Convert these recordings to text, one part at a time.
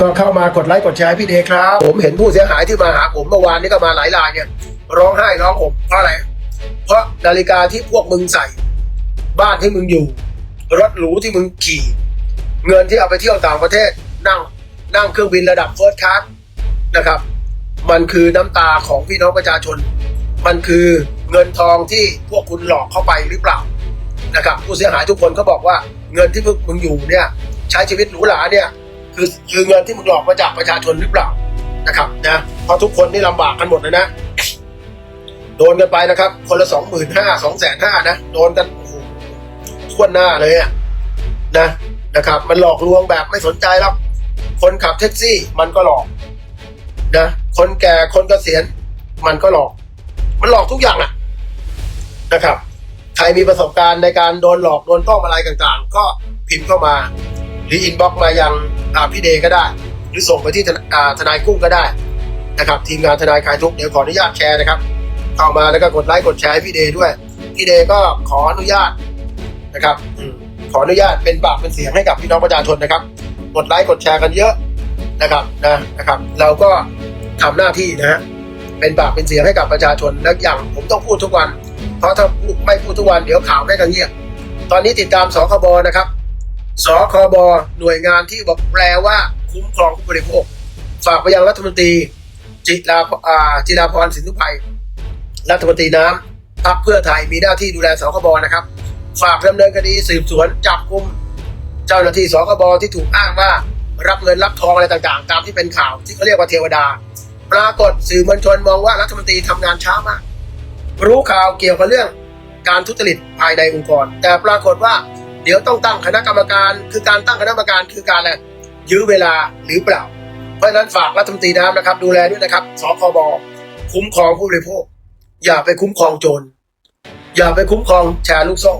ก็เข้ามากดไลค์กดแชร์พี่เดครับ ผมเห็นผู้เสียหายที่มาหาผมเมื่อวานนี้ก็มาหลายรายเนี่ย ร้องไห้ร้องห่มเพราะอะไร เพราะนาฬิกาที่พวกมึงใส่ บ้านที่มึงอยู่ รถหรูที่มึงขี่ เงินที่เอาไปเที่ยวต่างประเทศนั่งนั่งเครื่องบินระดับเฟิร์สคลาสนะครับ มันคือน้ำตาของพี่น้องประชาชน มันคือเงินทองที่พวกคุณหลอกเข้าไปหรือเปล่านะครับ ผู้เสียหายทุกคนเขาบอกว่าเงินที่พวกมึงอยู่เนี่ย ใช้ชีวิตหรูหราเนี่ย คือคือเงินที่มึงหลอกมาจากประชาชนหรือเปล่านะครับนะเพราะทุกคนนี่ลำบากกันหมดเลยนะ โดนกันไปนะครับ คนละสองหมื่นห้าสองแสนห้านะ โดนกันโอ้ทั่วหน้าเลยอะนะนะครับ มันหลอกลวงแบบไม่สนใจหรอกคนขับแท็กซี่มันก็หลอกนะคนแก่คนเกษียณมันก็หลอก มันหลอกทุกอย่างอะนะครับใครมีประสบการณ์ในการโดนหลอกโดนต้อมอะไรต่างๆ ก็พิมพ์เข้ามา หรืออินบ็อกมายังอ่า พี่เดย์ก็ได้ หรือส่งไปที่ทนายกุ้งก็ได้นะครับทีมงานทนายคลายทุกเดี๋ยวขออนุญาตแชร์นะครับเข้ามาแล้วก็กดไลค์กดแชร์ให้พี่เดย์ด้วย พี่เดย์ก็ขออนุญาตนะครับขออนุญาตเป็นปากเป็นเสียงให้กับพี่น้องประชาชนนะครับ กดไลค์กดแชร์กันเยอะนะครับนะนะครับ เราก็ทำหน้าที่นะฮะเป็นปากเป็นเสียงให้กับประชาชนและอย่างผมต้องพูดทุกวัน เพราะถ้าไม่พูดทุกวันเดี๋ยวข่าวไม่กันเงียบตอนนี้ติดตามสคบนะครับ สคบหน่วยงานที่บอกแปลว่าคุ้มครองผู้บริโภคฝากไปยังรัฐมนตรี จิราอาจิราพรสินทุพัย รัฐมนตรีน้ำพรรคเพื่อไทยมีหน้าที่ดูแลสคบนะครับ ฝากดำเนินคดีสืบสวนจับกุมเจ้าหน้าที่สคบที่ถูกอ้างว่ารับเงินรับทองอะไรต่างๆ ตามที่เป็นข่าวที่เขาเรียกว่าเทวดา ปรากฏสื่อมวลชนมองว่ารัฐมนตรีทำงานช้ามาก รู้ข่าวเกี่ยวกับเรื่องการทุจริตภายในองค์กร แต่ปรากฏว่า เดี๋ยวต้องตั้งคณะกรรมการ คือการตั้งคณะกรรมการคือการอะไรยื้อเวลาหรือเปล่า เพราะฉะนั้นฝากรัฐมนตรีน้ำนะครับ ดูแลด้วยนะครับสคบคุ้มครองผู้บริโภค อย่าไปคุ้มครองโจรอย่าไปคุ้มครองแชร์ลูกโซ่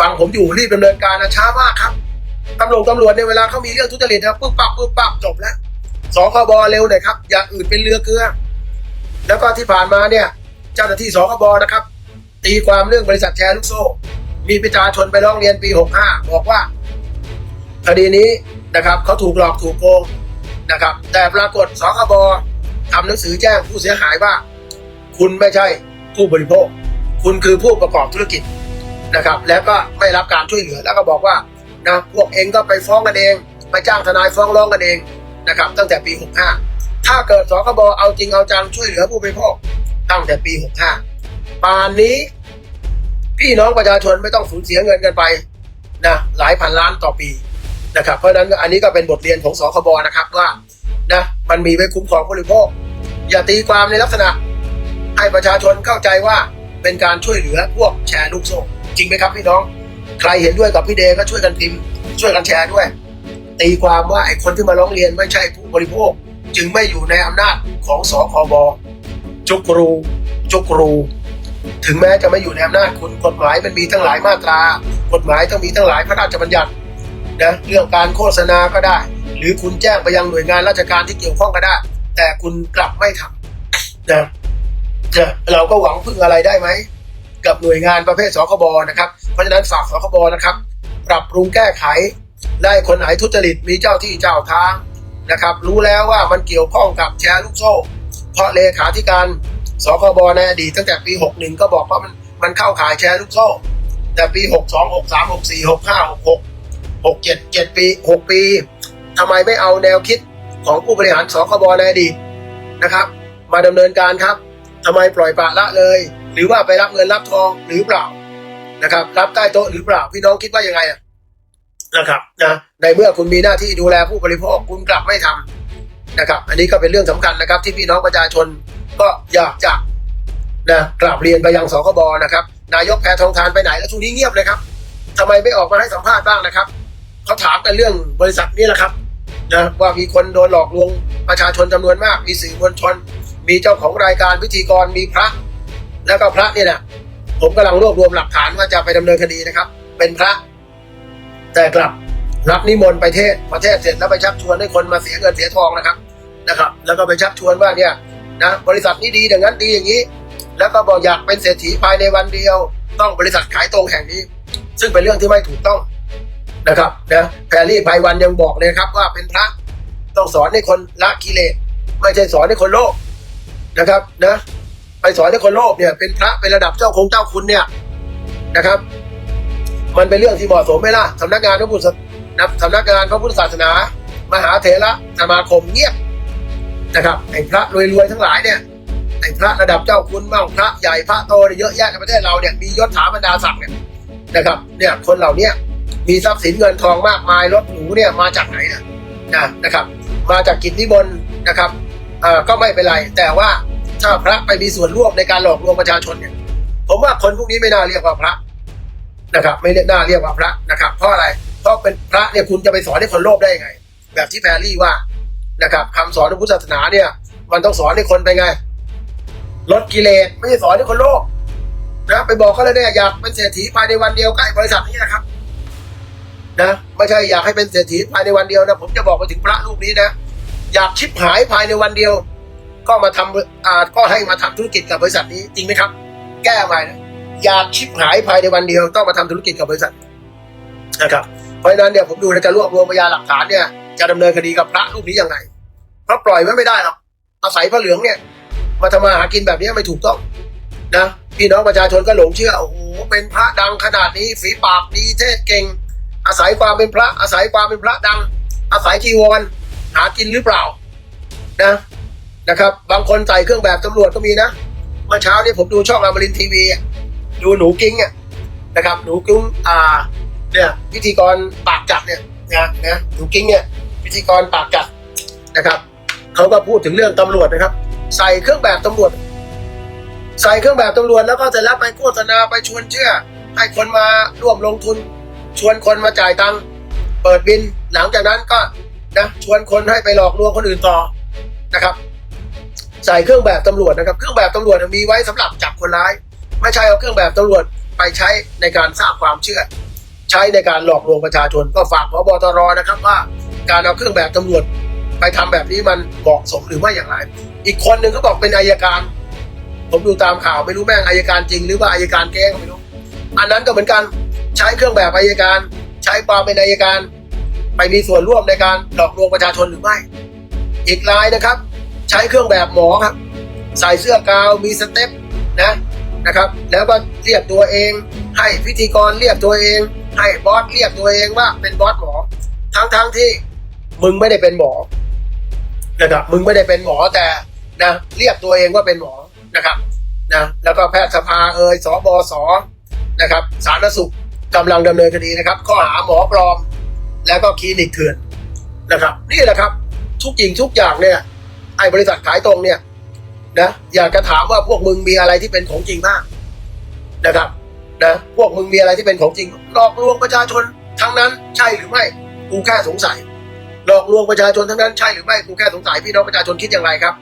ฟังผมอยู่รีบดำเนินการนะช้ามากครับตำรวจตำรวจในเวลาเขามีเรื่องทุจริตนะปุ๊บปั๊บปุ๊บปั๊บจบแล้วสคบเร็วหน่อยครับ อย่าอื่นเป็นเรือเกลือ แล้วก็ที่ผ่านมาเนี่ย เจ้าหน้าที่สคบนะครับ ตีความเรื่องบริษัทแชร์ลูกโซ่ มีประชาชนไปร้องเรียนปี 65 บอกว่าคดีนี้นะครับเขาถูกหลอกถูกโกงนะครับ แต่ปรากฏสคบทำหนังสือแจ้งผู้เสียหายว่า คุณไม่ใช่ผู้บริโภค คุณคือผู้ประกอบธุรกิจนะครับ แล้วก็ไม่รับการช่วยเหลือแล้วก็บอกว่านะพวกเองก็ไปฟ้องกันเองไปจ้างทนายฟ้องร้องกันเองนะครับ ตั้งแต่ปี 65 ถ้าเกิดสคบเอาจริงเอาจังช่วยเหลือผู้บริโภคตั้งแต่ปี 65ป่านนี้ พี่น้องประชาชนไม่ต้องสูญเสียเงินกันไปนะหลายพันล้านต่อปีนะครับเพราะฉะนั้นอันนี้ก็เป็นบทเรียนของสคบนะครับว่านะมันมีไว้คุ้มครองผู้บริโภค อย่าตีความในลักษณะ ให้ประชาชนเข้าใจว่าเป็นการช่วยเหลือพวกแชร์ลูกโซ่จริงไหมครับพี่น้อง ใครเห็นด้วยกับพี่เดก็ช่วยกันพิมพ์ ช่วยกันแชร์ด้วย ตีความว่าไอ้คนที่มาร้องเรียนไม่ใช่ผู้บริโภค จึงไม่อยู่ในอำนาจของสคบจุกรูจุกรู ถึงแม้จะไม่อยู่ในอำนาจคุณกฎหมายมันมีทั้งหลายมาตรา กฎหมายต้องมีทั้งหลายพระราชบัญญัตินะเรื่องการโฆษณาก็ได้ หรือคุณแจ้งไปยังหน่วยงานราชการที่เกี่ยวข้องก็ได้ แต่คุณกลับไม่ทำนะจะเราก็หวังพึ่งอะไรได้ไหมกับหน่วยงานประเภทสคบนะครับ เพราะฉะนั้นฝากสคบนะครับ ปรับปรุงแก้ไขได้คนไหนทุจริตมีเจ้าที่เจ้าทางนะครับ รู้แล้วว่ามันเกี่ยวข้องกับแชร์ลูกโซ่ เพราะเลขาธิการ สคบในอดีตตั้งแต่ปี 61 ก็บอกว่ามันมันเข้าขายแชร์ลูกโซ่ แต่ปี 62 63 64 65 66 67 7 ปี 6 ปีทำไมไม่เอาแนวคิดของผู้บริหารสคบในอดีตนะครับ มาดำเนินการครับทำไมปล่อยปละละเลย หรือว่าไปรับเงินรับทองหรือเปล่านะครับ รับใต้โต๊ะหรือเปล่าพี่น้องคิดว่ายังไงนะครับนะในเมื่อคุณมีหน้าที่ดูแลผู้บริโภคคุณกลับไม่ทำนะครับ อันนี้ก็เป็นเรื่องสำคัญนะครับ ที่พี่น้องประชาชน ก็อยากจะนะกราบเรียนไปยังสคบนะครับ นายกแพทองทานไปไหนแล้วช่วงนี้เงียบเลยครับทำไมไม่ออกมาให้สัมภาษณ์บ้างนะครับเขาถามกันเรื่องบริษัทนี้แหละครับนะว่ามีคนโดนหลอกลวงประชาชนจำนวนมาก มีสื่อมวลชน มีเจ้าของรายการพิธีกรมีพระ แล้วก็พระเนี่ยนะผมกำลังรวบรวมหลักฐานว่าจะไปดำเนินคดีนะครับ เป็นพระ แต่กลับรับนิมนต์ไปเทศประเทศเสร็จแล้วไปชักชวนให้คนมาเสียเงินเสียทองนะครับนะครับ แล้วก็ไปชักชวนว่าเนี่ย นะบริษัทนี้ดีอย่างนั้นดีอย่างนี้ แล้วก็บอกอยากเป็นเศรษฐีภายในวันเดียว ต้องบริษัทขายตรงแห่งนี้ ซึ่งเป็นเรื่องที่ไม่ถูกต้องนะครับนะแพรรี่ไพวันยังบอกเลยครับว่าเป็นพระต้องสอนให้คนละกิเลสไม่ใช่สอนให้คนโลภนะครับนะไปสอนให้คนโลภเนี่ย เป็นพระเป็นระดับเจ้าคงเจ้าคุณเนี่ยนะครับ มันเป็นเรื่องที่เหมาะสมไหมล่ะสำนักงานพระพุทธสำนักงานพระพุทธศาสนา มหาเถระสมาคมเงียบ นะครับไอ้พระรวยๆทั้งหลายเนี่ยไอ้พระระดับเจ้าคุณบ้างพระใหญ่พระโตเนี่ยเยอะแยะในประเทศเราเนี่ยมียศถาบรรดาศักดิ์เนี่ยนะครับเนี่ยคนเหล่านี้มีทรัพย์สินเงินทองมากมายรถหรูเนี่ยมาจากไหนนะนะนะครับ มาจากกิจนิมนต์นะครับเอ่อก็ไม่เป็นไร แต่ว่าถ้าพระไปมีส่วนร่วมในการหลอกลวงประชาชนเนี่ย ผมว่าคนพวกนี้ไม่น่าเรียกว่าพระนะครับ ไม่เรียกน่าเรียกว่าพระนะครับ เพราะอะไรเพราะเป็นพระเนี่ยคุณจะไปสอนให้คนโลภได้ยังไง แบบที่แพรรี่ว่า นะครับคำสอนของพุทธศาสนาเนี่ย มันต้องสอนให้คนไปไง ลดกิเลสไม่ใช่สอนให้คนโลภนะไปบอกเขาเลยเนี่ยอยากเป็นเศรษฐีภายในวันเดียวใกล้บริษัทนี้นะครับนะไม่ใช่อยากให้เป็นเศรษฐีภายในวันเดียวนะผมจะบอกไปถึงพระรูปนี้นะอยากชิบหายภายในวันเดียว ก็มาทำอ่าก็ให้มาทำธุรกิจกับบริษัทนี้จริงไหมครับ แก้ใหม่นะอยากชิบหายภายในวันเดียว ต้องมาทำธุรกิจกับบริษัทนะครับเพราะฉะนั้นเนี่ยผมดูในการรวบรวมพยานหลักฐานเนี่ย จะดำเนินคดีกับพระรูปนี้ยังไงเพราะปล่อยไว้ไม่ได้หรอกอาศัยพระเหลืองเนี่ย มาทำมาหากินแบบนี้ไม่ถูกต้องนะพี่น้องประชาชนก็หลงเชื่อโอ้โหเป็นพระดังขนาดนี้ฝีปากดีเทศเก่ง อาศัยความเป็นพระ อาศัยความเป็นพระดัง อาศัยจีวรหากินหรือเปล่านะนะครับ บางคนใส่เครื่องแบบตำรวจก็มีนะเมื่อเช้านี้ผมดูช่องอมรินทร์ทีวีดูหนูกิ้งอะนะครับหนูกิ้งอ่าเนี่ยพิธีกรปากจัดเนี่ยนะนะหนูกิ้งเนี่ย พิธีกรปากจัดนะครับเขาก็พูดถึงเรื่องตำรวจนะครับ ใส่เครื่องแบบตำรวจ ใส่เครื่องแบบตำรวจแล้วก็เสร็จแล้วไปโฆษณาไปชวนเชื่อ ให้คนมาร่วมลงทุน ชวนคนมาจ่ายตังค์เปิดบินหลังจากนั้นก็นะชวนคนให้ไปหลอกลวงคนอื่นต่อนะครับ ใส่เครื่องแบบตำรวจนะครับ เครื่องแบบตำรวจมีไว้สำหรับจับคนร้าย ไม่ใช่เอาเครื่องแบบตำรวจไปใช้ในการสร้างความเชื่อ ใช้ในการหลอกลวงประชาชนก็ฝากพบตรนะครับว่า การเอาเครื่องแบบตำรวจ ไปทำแบบนี้มันเหมาะสมหรือไม่อย่างไร อีกคนหนึ่งเขาบอกเป็นอายการ ผมดูตามข่าวไม่รู้แม่งอายการจริง หรือว่าอายการแกล้งไม่รู้อันนั้นก็เหมือนกันใช้เครื่องแบบอายการ ใช้ความเป็นอายการ ไปมีส่วนร่วมในการหลอกลวงประชาชนหรือไม่ อีกรายนะครับ ใช้เครื่องแบบหมอครับ ใส่เสื้อกาวมีสเต็ปนะนะครับแล้วก็เรียกตัวเอง ให้พิธีกรเรียกตัวเอง ให้บอสเรียกตัวเองว่าเป็นบอสหมอ ทั้งทั้งที่ มึงไม่ได้เป็นหมอนะครับมึงไม่ได้เป็นหมอแต่นะเรียกตัวเองว่าเป็นหมอนะครับนะแล้วก็แพทยสภาเอ่ยสบสนะครับสาธารณสุขกำลังดำเนินคดีนะครับ ข้อหาหมอปลอม แล้วก็คลินิกเถื่อนนะครับ นี่แหละครับ ทุกสิ่งทุกอย่างเนี่ยไอ้บริษัทขายตรงเนี่ยนะอยากจะถามว่าพวกมึงมีอะไรที่เป็นของจริงบ้างนะครับนะพวกมึงมีอะไรที่เป็นของจริงหลอกลวงประชาชนทั้งนั้นใช่หรือไม่กูแค่สงสัย หลอกลวงประชาชนทั้งนั้นใช่หรือไม่กูแค่สงสัยพี่น้องประชาชนคิดอย่างไรครับ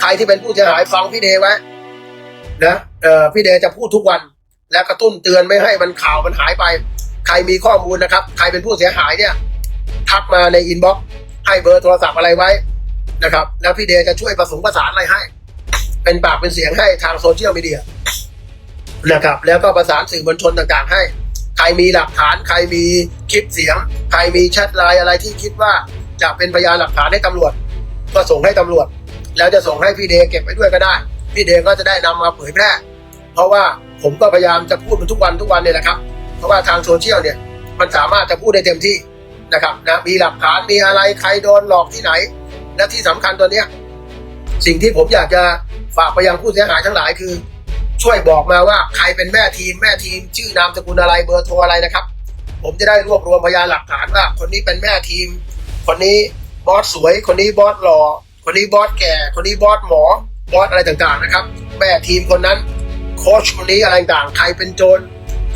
ใครที่เป็นผู้เสียหายฟังพี่เดย์ไว้นะเอ่อพี่เดย์จะพูดทุกวัน และกระตุ้นเตือนไม่ให้มันข่าวมันหายไป ใครมีข้อมูลนะครับ ใครเป็นผู้เสียหายเนี่ยทักมาในอินบ็อกซ์ให้เบอร์โทรศัพท์อะไรไว้นะครับ แล้วพี่เดย์จะช่วยประสานประสานอะไรให้ เป็นปากเป็นเสียงให้ทางโซเชียลมีเดียนะครับ แล้วก็ประสานสื่อมวลชนต่างๆ ให้ ใครมีหลักฐาน ใครมีคลิปเสียง ใครมีแชทไลน์อะไรที่คิดว่า จะเป็นพยานหลักฐานให้ตำรวจ ก็ส่งให้ตำรวจ แล้วจะส่งให้พี่เดเก็บไว้ด้วยก็ได้ พี่เดก็จะได้นำมาเผยแพร่ เพราะว่าผมก็พยายามจะพูดมันทุกวันทุกวันเนี่ยแหละครับ เพราะว่าทางโซเชียลเนี่ยมันสามารถจะพูดได้เต็มที่นะครับนะมีหลักฐานมีอะไรใครโดนหลอกที่ไหน และที่สำคัญตัวเนี้ยสิ่งที่ผมอยากจะฝากไปยังผู้เสียหายทั้งหลายคือ ช่วยบอกมาว่าใครเป็นแม่ทีมแม่ทีม ชื่อนามสกุลอะไรเบอร์โทรอะไรนะครับ ผมจะได้รวบรวมพยานหลักฐานว่า คนนี้เป็นแม่ทีม คนนี้บอสสวย คนนี้บอสหล่อ คนนี้บอสแก่ คนนี้บอสหมอ บอสอะไรต่างๆนะครับ แม่ทีมคนนั้น โค้ชคนนี้อะไรต่างๆ ใครเป็นโจร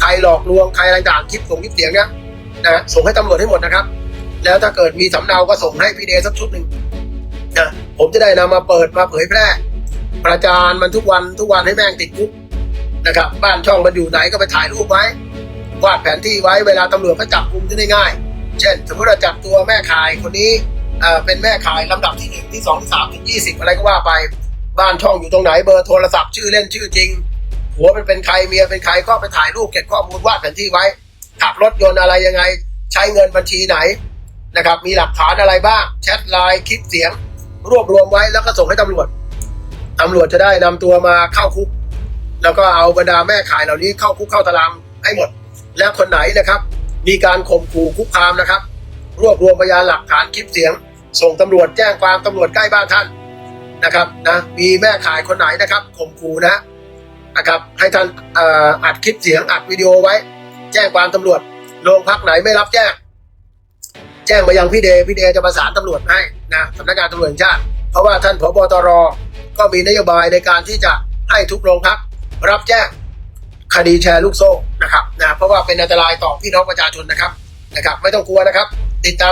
ใครหลอกลวง ใครอะไรต่างคลิปส่งคลิปเสียงเนี้ยนะส่งให้ตำรวจให้หมดนะครับ แล้วถ้าเกิดมีสำเนาก็ส่งให้พี่เดสักชุดหนึ่งนะผมจะได้นำมาเปิดมาเผยแพร่ ประจานมันทุกวันทุกวันให้แม่งติดคุกนะครับ บ้านช่องมันอยู่ไหนก็ไปถ่ายรูปไว้ วาดแผนที่ไว้เวลาตำรวจก็จับกุมจะได้ง่าย เช่น สมมติเราจับตัวแม่ขายคนนี้เป็นแม่ขายลำดับที่หนึ่งที่สองที่สามที่ยี่สิบอะไรก็ว่าไปบ้านช่องอยู่ตรงไหนเบอร์โทรศัพท์ชื่อเล่นชื่อจริงหัวมันเป็นใครเมียเป็นใครก็ไปถ่ายรูปเก็บข้อมูลวาดแผนที่ไว้ ขับรถยนต์อะไรยังไง ใช้เงินบัญชีไหนนะครับ มีหลักฐานอะไรบ้างแชทไลน์คลิปเสียง รวบรวมไว้แล้วก็ส่งให้ตำรวจตำรวจจะได้นำตัวมาเข้าคุก แล้วก็เอาบรรดาแม่ขายเหล่านี้เข้าคุกเข้าตารางให้หมด แล้วคนไหนนะครับ มีการข่มขู่คุกคามนะครับ รวบรวมพยานหลักฐานคลิปเสียง ส่งตำรวจแจ้งความตำรวจใกล้บ้านท่านนะครับนะมีแม่ขายคนไหนนะครับข่มขู่นะนะครับให้ท่านอ,อัดคลิปเสียงอัดวิดีโอไว้ แจ้งความตำรวจโรงพักไหนไม่รับแจ้ง แจ้งมายังพี่เดย์พี่เดย์จะประสานตำรวจให้นะสำนักงานตำรวจแห่งชาติ เพราะว่าท่านผบตรก็มีนโยบายในการที่จะให้ทุกโรงพักรับแจ้ง คดีแชร์ลูกโซ่นะครับนะเพราะว่าเป็นอันตรายต่อพี่น้องประชาชนนะครับนะครับ ไม่ต้องกลัวนะครับ ติดตาม